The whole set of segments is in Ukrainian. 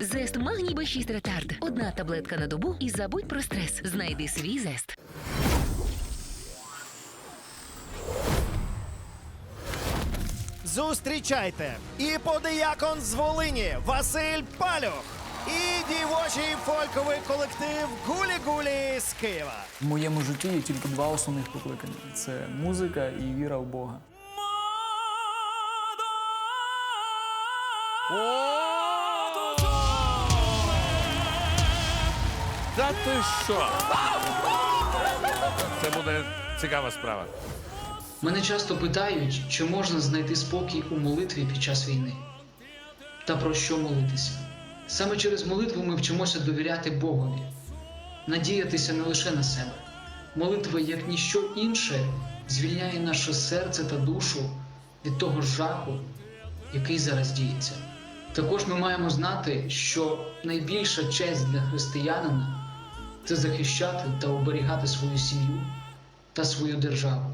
Зест магній Б6 ретард. Одна таблетка на добу і забудь про стрес. Знайди свій зест. Зустрічайте і подиякон з Волині Василь Палюх. І дівочий фольковий колектив Гулі-Гулі з Києва. В моєму житті є тільки два основних покликання: це музика і віра в Бога. Та ти що? Це буде цікава справа. Мене часто питають, чи можна знайти спокій у молитві під час війни. Та про що молитися? Саме через молитву ми вчимося довіряти Богові, надіятися не лише на себе. Молитва, як ніщо інше, звільняє наше серце та душу від того жаху, який зараз діється. Також ми маємо знати, що найбільша честь для християнина це захищати та оберігати свою сім'ю та свою державу.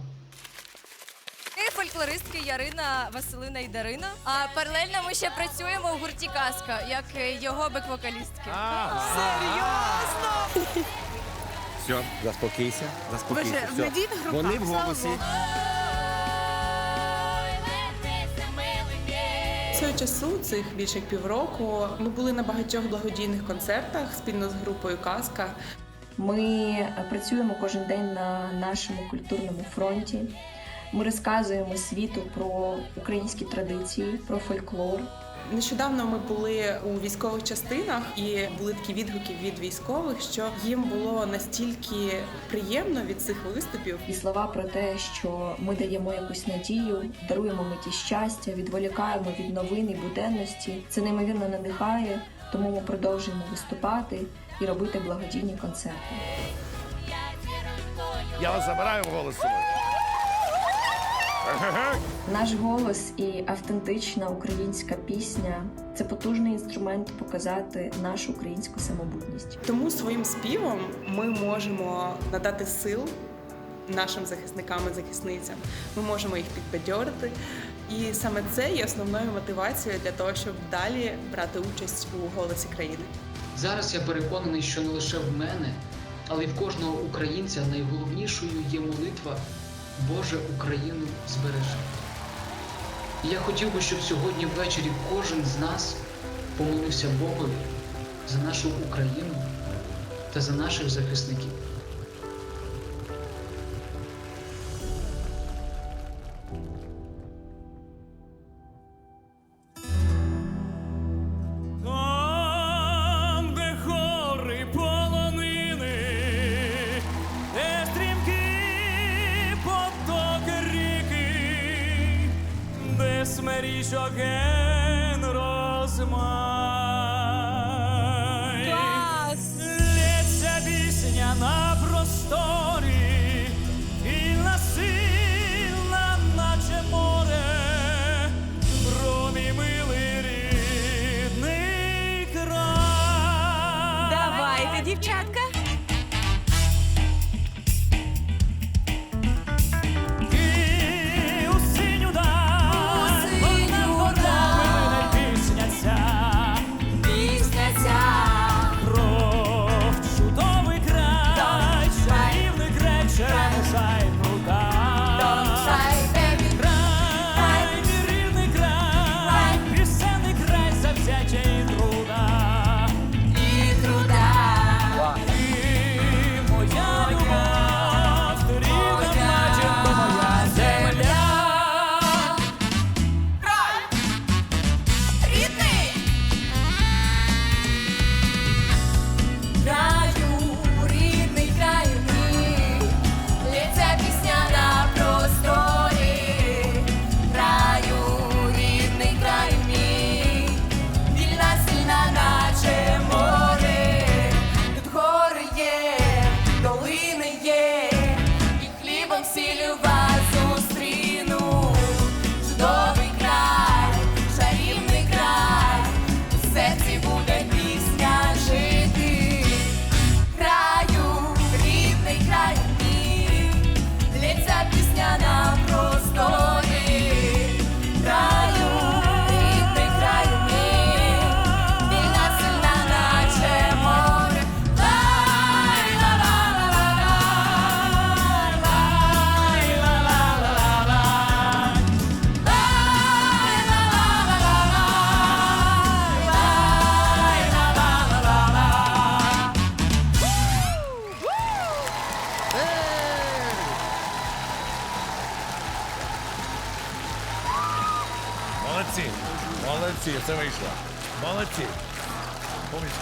Ти фольклористки Ярина, Василина і Дарина. А паралельно ми ще працюємо у гурті Казка, як його бек-вокалістки. Серйозно? Все, заспокійся, заспокійся. Боже, Все. Вони в голосі. Цього часу, цих більше як півроку, ми були на багатьох благодійних концертах спільно з групою Казка. Ми працюємо кожен день на нашому культурному фронті. Ми розказуємо світу про українські традиції, про фольклор. Нещодавно ми були у військових частинах і були такі відгуки від військових, що їм було настільки приємно від цих виступів. І слова про те, що ми даємо якусь надію, даруємо меті щастя, відволікаємо від новин і буденності. Це неймовірно надихає, тому ми продовжуємо виступати і робити благодійні концерти. Я вас забираю в голос собою. Наш голос і автентична українська пісня це потужний інструмент показати нашу українську самобутність. Тому своїм співом ми можемо надати сил нашим захисникам і захисницям. Ми можемо їх підбадьорити. І саме це є основною мотивацією для того, щоб далі брати участь у голосі країни. Зараз я переконаний, що не лише в мене, але й в кожного українця найголовнішою є молитва Боже Україну збережи. І я хотів би, щоб сьогодні ввечері кожен з нас помолився Богові за нашу Україну та за наших захисників. смеріч оген розмай. Клас! Лється пісня на просторі, і насильна, наче море, промій милий рідний край. Давайте, дівчатка. Це вийшло. Молодці. Помічки.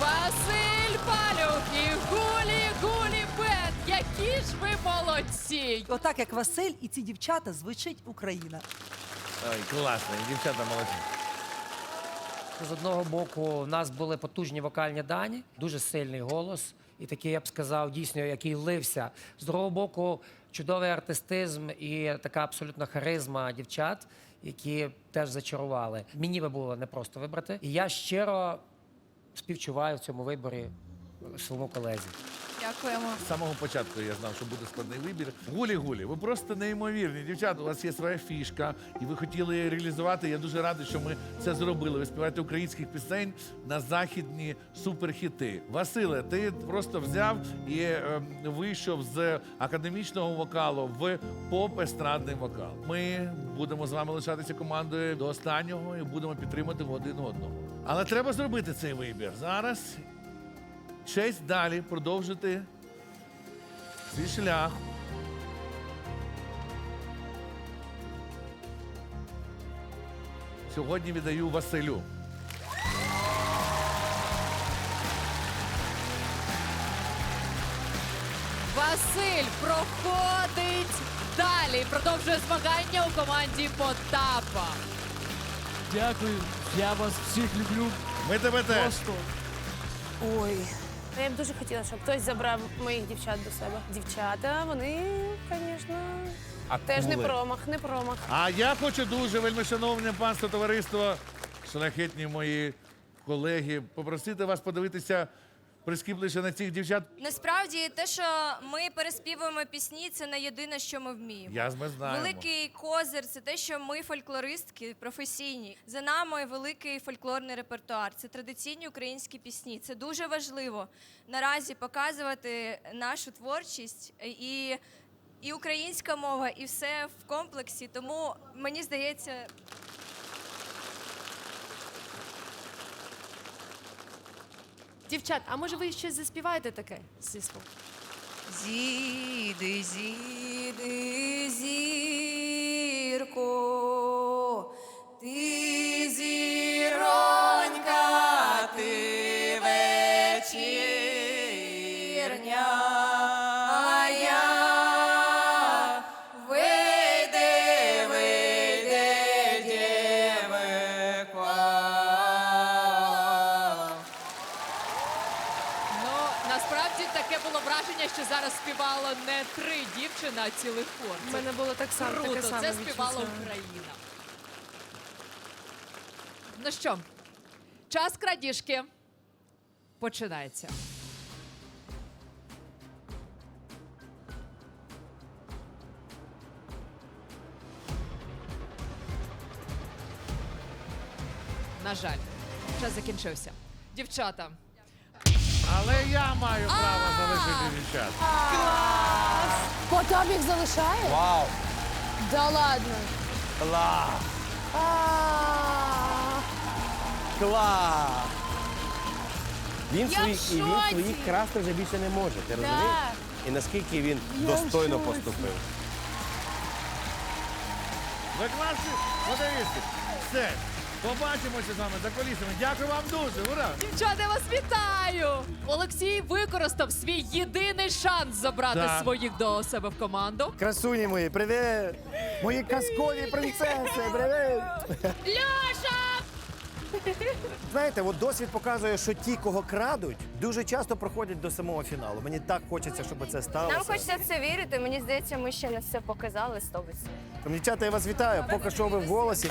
Василь Палюх і Гулі Гулі Бет. Які ж ви молодці! Отак як Василь і ці дівчата звучить Україна. Ой, класно, і дівчата молодці. З одного боку, у нас були потужні вокальні дані, дуже сильний голос, і такий, я б сказав, дійсно, який лився. З другого боку, чудовий артистизм і така абсолютна харизма дівчат, які теж зачарували. Мені би було непросто вибрати. І я щиро співчуваю в цьому виборі своєму колезі. Дякуємо. З самого початку я знав, що буде складний вибір. Гулі-гулі, ви просто неймовірні. Дівчата, у вас є своя фішка, і ви хотіли її реалізувати. Я дуже радий, що ми це зробили. Ви співаєте українських пісень на західні суперхіти. Василе, ти просто взяв і е, вийшов з академічного вокалу в поп-естрадний вокал. Ми будемо з вами лишатися командою до останнього і будемо підтримати один одного. Але треба зробити цей вибір зараз. Честь далі продовжити свій шлях. Сьогодні віддаю Василю. Василь проходить далі. Продовжує змагання у команді Потапа. Дякую, я вас всіх люблю. Ми тебе теж. Просто. Ой. Я б дуже хотіла, щоб хтось забрав моїх дівчат до себе. Дівчата, вони, звісно, теж не промах, не промах. А я хочу дуже, вельми шановне панство, товариство, шляхетні мої колеги, попросити вас подивитися прискіпливіше на цих дівчат. Насправді, те, що ми переспівуємо пісні, це не єдине, що ми вміємо. Я ми знаємо. Великий козир це те, що ми фольклористки професійні. За нами великий фольклорний репертуар. Це традиційні українські пісні. Це дуже важливо наразі показувати нашу творчість і, і українська мова, і все в комплексі. Тому мені здається, Дівчат, а може ви щось заспіваєте таке зі Зійди, зіди, зірко, три дівчини, а цілий хор. У мене було так само Круто, таке саме це співала відчуття. Україна. Ну що, час крадіжки починається. На жаль, час закінчився. Дівчата, Але я маю право залишити дівчат. Потап їх залишає? Вау! Да ладно. Клас! Клас! Він, Я свої, в і він шоці! своїх красти вже більше не може. Ти розумієш? І наскільки він достойно поступив. Ви класні футболісти. Все. Побачимося з вами за колісами. Дякую вам дуже. Ура! дівчата, я вас вітаю! Олексій використав свій єдиний шанс забрати Так. своїх до себе в команду. Красуні мої, привіт! Мої казкові принцеси, привіт! Льоша! Знаєте, от досвід показує, що ті, кого крадуть, дуже часто проходять до самого фіналу. Мені так хочеться, щоб це сталося. Нам хочеться в це вірити. Мені здається, ми ще не все показали 100%. Тому, Дівчата, я вас вітаю. Поки що ви в голосі.